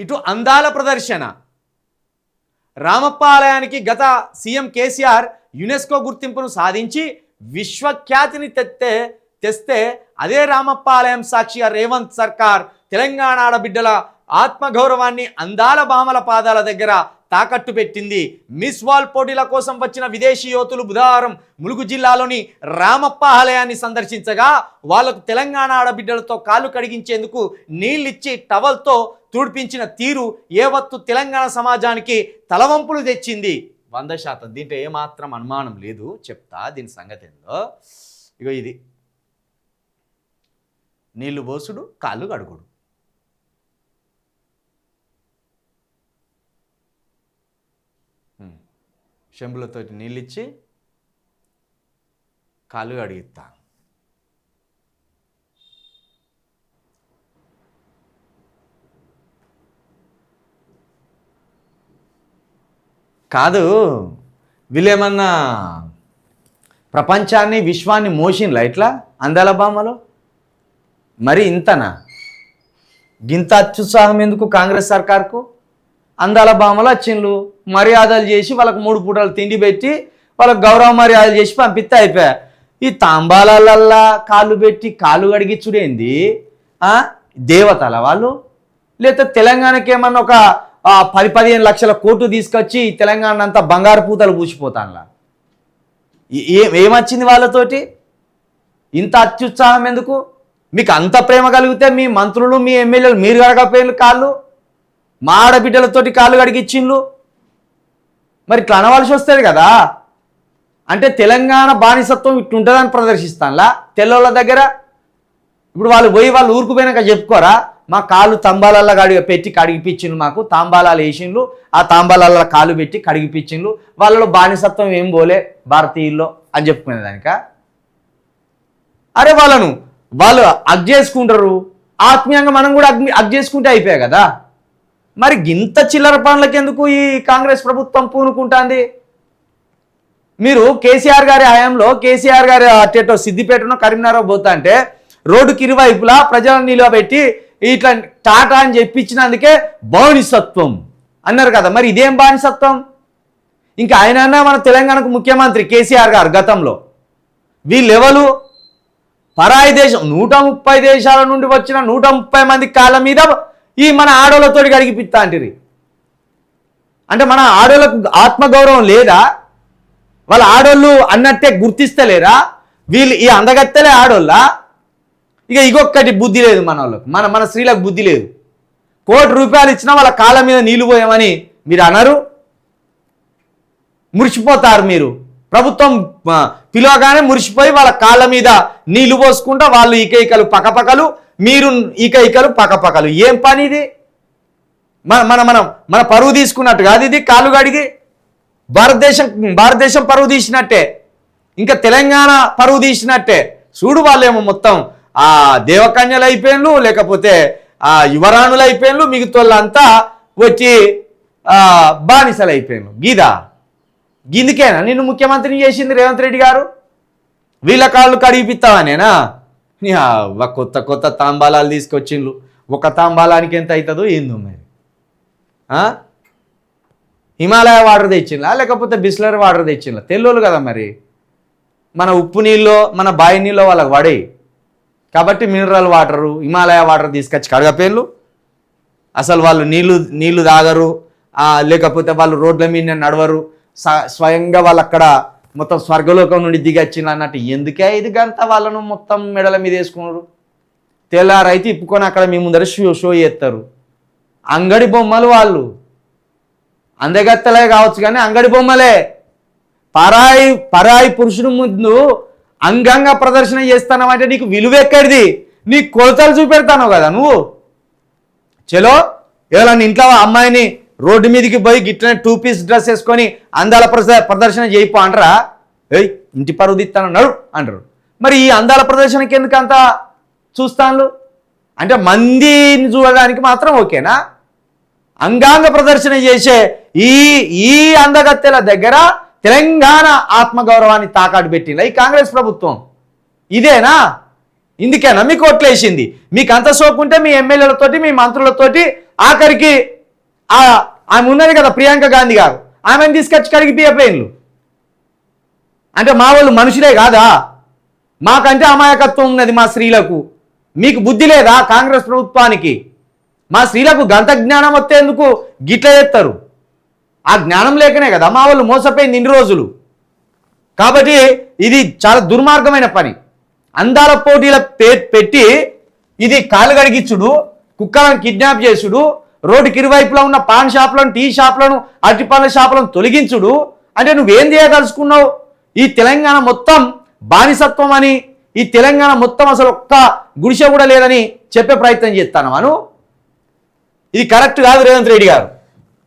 ఇటు అందాల ప్రదర్శన. రామప్ప ఆలయానికి గత సీఎం కేసీఆర్ యునెస్కో గుర్తింపును సాధించి విశ్వఖ్యాతిని తెస్తే తెస్తే అదే రామప్ప ఆలయం సాక్షిగా రేవంత్ సర్కార్ తెలంగాణ ఆడబిడ్డల ఆత్మగౌరవాన్ని అందాల భామల పాదాల దగ్గర తాకట్టు పెట్టింది. మిస్ వాల్ పోటీల కోసం వచ్చిన విదేశీ యోతులు బుధవారం ములుగు జిల్లాలోని రామప్ప ఆలయాన్ని సందర్శించగా వాళ్ళకు తెలంగాణ ఆడబిడ్డలతో కాళ్ళు కడిగించేందుకు నీళ్ళిచ్చి టవల్తో తుడిపించిన తీరు ఏవత్తు తెలంగాణ సమాజానికి తలవంపులు తెచ్చింది? వంద శాతం. దీంట్లో ఏమాత్రం అనుమానం లేదు. చెప్తా దీని సంగతి ఏందో. ఇగో ఇది. నీళ్ళు పోసుడు కాళ్ళు కడుగుడు. ఉమ్. చెంబులతోటి నీళ్ళిచ్చి కాళ్ళు కడిగిస్తాను కాదు వీళ్ళేమన్నా ప్రపంచాన్ని విశ్వాన్ని మోసిండ్లా ఇట్లా అందాల బామలో? మరి ఇంతనా? గింత అత్యుత్సాహం ఎందుకు కాంగ్రెస్ సర్కార్కు? అందాల భామలు వచ్చిండ్లు మర్యాదలు చేసి వాళ్ళకు మూడు పూటలు తిండి పెట్టి వాళ్ళకు గౌరవ మర్యాదలు చేసి పంపిస్తే అయిపోయా. ఈ తాంబాలల్లా కాళ్ళు పెట్టి కాళ్ళు కడిగిచ్చుడేంది? దేవతల వాళ్ళు? లేకపోతే తెలంగాణకి ఏమన్నా ఒక పది పదిహేను లక్షల కోట్లు తీసుకొచ్చి తెలంగాణ అంతా బంగారు పూతలు పూసిపోతానులా. ఏ ఏమొచ్చింది వాళ్ళతోటి? ఇంత అత్యుత్సాహం ఎందుకు? మీకు అంత ప్రేమ కలిగితే మీ మంత్రులు మీ ఎమ్మెల్యేలు మీరు కడగపోయిన కాళ్ళు? మా ఆడబిడ్డలతోటి కాళ్ళు కడిగిచ్చిండ్లు? మరి ఇట్లా అనవలసి వస్తుంది కదా. అంటే తెలంగాణ బానిసత్వం ఇట్లుంటుందని ప్రదర్శిస్తానులా తెల్లోళ్ళ దగ్గర? ఇప్పుడు వాళ్ళు పోయి వాళ్ళు ఊరుకుపోయినాక చెప్పుకోరా? మా కాళ్ళు తంబాలల్లో కడిగి పెట్టి కడిగిపించిండ్రు మాకు. తాంబాలాలు వేసిండ్రు. ఆ తాంబాలల్లో కాలు పెట్టి కడిగిపించిండ్రు వాళ్ళలో బానిసత్వం ఏం పోలే. భారతీయుల్లో అని చెప్పుకునేదానిక అరే వాళ్ళను వాళ్ళు అగ్ చేసుకుంటారు. ఆత్మీయంగా మనం కూడా అగ్ అగ్ చేసుకుంటే అయిపోయా కదా? మరి గింత చిల్లర పనులకి ఎందుకు ఈ కాంగ్రెస్ ప్రభుత్వం పూనుకుంటుంది? మీరు కేసీఆర్ గారి హయాంలో కేసీఆర్ గారి అట్టేటో సిద్దిపేటనో కరీంనగర్ పోతా అంటే రోడ్డుకి ఇరువైపులా ప్రజలను నిలబెట్టి ఇట్లా టాటా అని చెప్పించినందుకే బానిసత్వం అన్నారు కదా. మరి ఇదేం బానిసత్వం? ఇంకా ఆయనన్నా మన తెలంగాణకు ముఖ్యమంత్రి కేసీఆర్ గారు గతంలో. వీళ్ళెవరు? పరాయి దేశం నూట ముప్పై దేశాల నుండి వచ్చిన నూట ముప్పై మంది కాళ్ళ మీద ఈ మన ఆడోళ్ళతోటి గడిగిపిస్తా అంటిరి అంటే మన ఆడోళ్ళకు ఆత్మగౌరవం లేదా? వాళ్ళ ఆడోళ్ళు అన్నట్టే గుర్తిస్తలేరా? వీళ్ళు ఈ అందగత్తెలే ఆడోళ్ళ? ఇక ఇగొక్కటి బుద్ధి లేదు మన వాళ్ళకు మన మన స్త్రీలకు బుద్ధి లేదు. కోటి రూపాయలు ఇచ్చినా వాళ్ళ కాళ్ళ మీద నీళ్ళు పోయామని మీరు అనరు. మురిసిపోతారు మీరు. ప్రభుత్వం పిలవగానే మురిసిపోయి వాళ్ళ కాళ్ళ మీద నీళ్ళు పోసుకుంటా వాళ్ళు ఈకైకలు పకపకలు మీరు ఈకైకలు పకపకలు. ఏం పని ఇది? మన మన మనం మన పరువు తీసుకున్నట్టు కాదు ఇది కాళ్ళు గడిగి భారతదేశం భారతదేశం పరువు తీసినట్టే. ఇంకా తెలంగాణ పరువు తీసినట్టే. చూడు వాళ్ళేమో మొత్తం ఆ దేవకన్యలు అయిపోయిన్లు లేకపోతే ఆ యువరాణులు అయిపోయిన్లు మిగతాళ్ళంతా వచ్చి బానిసలు అయిపోయిన్లు. గీదా? గిందుకేనా? నిన్ను ముఖ్యమంత్రిని చేసింది రేవంత్ రెడ్డి గారు? వీళ్ళ కాళ్ళు కడిగిపిస్తావనేనా? కొత్త కొత్త తాంబాలాలు తీసుకొచ్చిండ్లు. ఒక తాంబాలానికి ఎంత అవుతుందో ఏందో మరి. హిమాలయ వాటర్ తెచ్చిండ్లా? లేకపోతే బిస్లర్ వాటర్ తెచ్చిండ్లా? తెల్లోళ్ళు కదా మరి. మన ఉప్పు నీళ్ళు మన బాయి నీళ్ళు వాళ్ళకి పడేయి. కాబట్టి మినరల్ వాటరు హిమాలయ వాటర్ తీసుకొచ్చి కడగపేళ్ళు అసలు వాళ్ళు నీళ్ళు నీళ్ళు తాగరు లేకపోతే వాళ్ళు రోడ్ల మీద నడవరు. స- స్వయంగా వాళ్ళు అక్కడ మొత్తం స్వర్గలోకం నుండి దిగచ్చింది అన్నట్టు. ఎందుకే ఇది గంత వాళ్ళను మొత్తం మెడల మీద వేసుకున్నారు? తెల్లారైతే ఇప్పుకొని అక్కడ మీ ముందర షో షో చేస్తారు. అంగడి బొమ్మలు వాళ్ళు. అందగత్తలే కావచ్చు కానీ అంగడి బొమ్మలే. పరాయి పరాయి పురుషుని ముందు అంగంగా ప్రదర్శన చేస్తానంటే నీకు విలువ ఎక్కడిది? నీ కొలతలు చూపెడతాను కదా నువ్వు. చలో ఎవరైనా ఇంట్లో అమ్మాయిని రోడ్డు మీదకి పోయి గిట్లనే టూ పీస్ డ్రెస్ వేసుకొని అందాల ప్రదర్శన చేయిపో అంటారా? ఏయ్ ఇంటి పరువు తీస్తాను నడు అంటారు మరి ఈ అందాల ప్రదర్శనకి ఎందుకు అంత చూస్తాను అంటే మందిని చూడడానికి మాత్రం ఓకేనా? అంగాంగ ప్రదర్శన చేసే ఈ ఈ అందగత్తెల దగ్గర తెలంగాణ ఆత్మగౌరవాన్ని తాకాడు పెట్టింది ఈ కాంగ్రెస్ ప్రభుత్వం? ఇదేనా? ఇందుకేనా మీకు ఓట్లేసింది మీకు అంత సోపు ఉంటే మీ ఎమ్మెల్యేలతోటి మీ మంత్రులతోటి ఆఖరికి ఆమె ఉన్నది కదా ప్రియాంక గాంధీ గారు. ఆమెను తీసుకొచ్చి కడిగి పియపోయిన్లు అంటే మా వాళ్ళు మనుషులే కాదా? మాకంటే అమాయకత్వం ఉన్నది మా స్త్రీలకు. మీకు బుద్ధి లేదా కాంగ్రెస్ ప్రభుత్వానికి? మా స్త్రీలకు గంత జ్ఞానం వచ్చేందుకు గిట్ల చేస్తారు ఆ జ్ఞానం లేకనే కదా మా వాళ్ళు మోసపోయింది ఇన్ని రోజులు. కాబట్టి ఇది చాలా దుర్మార్గమైన పని. అందాల పోటీల పే పెట్టి ఇది కాలు గడిగించుడు కుక్కలను కిడ్నాప్ చేసుడు రోడ్డుకి ఇరువైపులా ఉన్న పాన్ షాపులను టీ షాపులను అరటి పండ్ల షాపులను తొలగించుడు. అంటే నువ్వేం చేయదలుచుకున్నావు? ఈ తెలంగాణ మొత్తం బానిసత్వం అని ఈ తెలంగాణ మొత్తం అసలు ఒక్క గుడిసె కూడా లేదని చెప్పే ప్రయత్నం చేస్తాను అను ఇది కరెక్ట్ కాదు రేవంత్ రెడ్డి గారు.